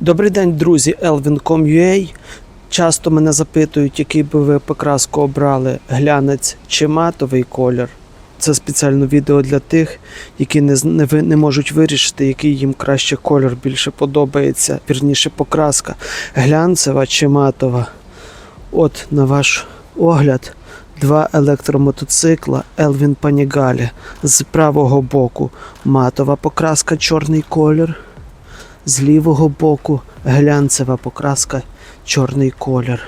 Добрий день, друзі, Elvin.com.ua. Часто мене запитують, який би ви покраску обрали глянець чи матовий колір. Це спеціально відео для тих, які не, не, не можуть вирішити, який їм краще колір більше подобається, вірніше покраска глянцева чи матова. От на ваш огляд два електромотоцикла Elvin Panigale. З правого боку матова покраска чорний колір. З лівого боку глянцева покраска чорний колір.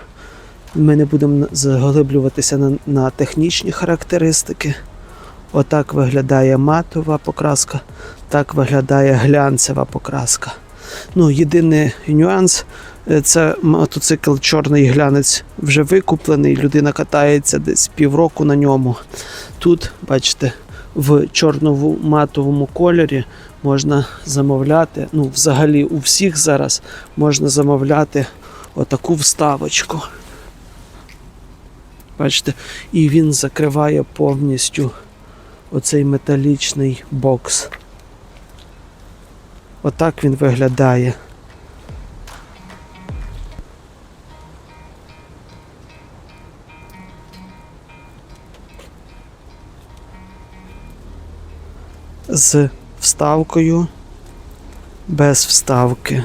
Ми не будемо заглиблюватися на, на технічні характеристики. Отак виглядає матова покраска, так виглядає глянцева покраска. Ну, єдиний нюанс е, це мотоцикл чорний глянець вже викуплений, людина катається десь півроку на ньому. Тут, бачите, в чорному матовому кольорі можна замовляти. Ну, взагалі, у всіх зараз можна замовляти отаку вставочку. Бачите, і він закриває повністю оцей металічний бокс. Отак він виглядає. З вставкою, без вставки.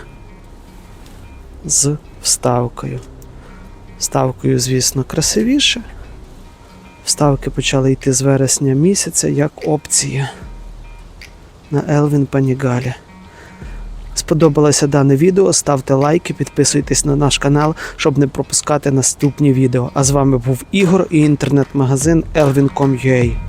З вставкою. Вставкою, звісно, красивіше. Вставки почали йти з вересня місяця як опція на Елвін Панігалі. Сподобалося дане відео, ставте лайки, підписуйтесь на наш канал, щоб не пропускати наступні відео. А з вами був Ігор і інтернет-магазин Elvin.com.ua.